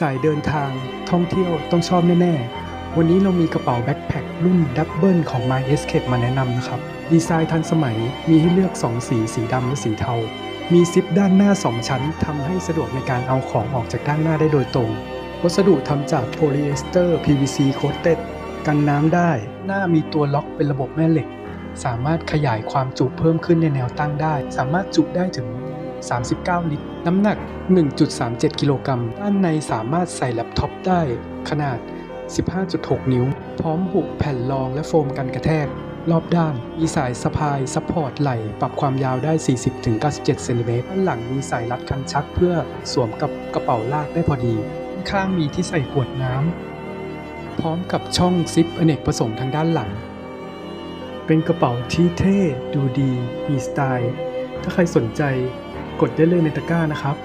สายเดินทางท่องเที่ยวต้องชอบแน่ๆ วันนี้เรามีกระเป๋าแบ็คแพครุ่นดับเบิลของ My Escape มาแนะนำนะครับ ดีไซน์ทันสมัยมีให้เลือก 2 สี สีดำและสีเทา มีซิปด้านหน้า 2 ชั้นทำให้สะดวกในการเอาของออกจากด้านหน้าได้โดยตรง วัสดุทำจากโพลีเอสเตอร์ PVC coated กันน้ำได้ หน้ามีตัวล็อกเป็นระบบแม่เหล็ก สามารถขยายความจุเพิ่มขึ้นในแนวตั้งได้ สามารถจุได้ถึง 39 ลิตร น้ำหนัก 1.37 กิโลกรัม ด้านในสามารถใส่แล็ปท็อปได้ ขนาด 15.6 นิ้ว พร้อมหุบแผ่นรองและโฟมกันกระแทก รอบด้าน มีสายสะพายซัพพอร์ตไหล่ ปรับความยาวได้ 40-97 เซนติเมตร ด้านหลังมีสายรัดคันชักเพื่อสวมกับกระเป๋าลากได้พอดี ข้างมีที่ใส่ขวดน้ำ พร้อมกับช่องซิปอเนกประสงค์ทางด้านหลัง เป็นกระเป๋าที่เท่ ดูดี มีสไตล์ ถ้าใครสนใจ กดได้เลยในตะกร้านะครับ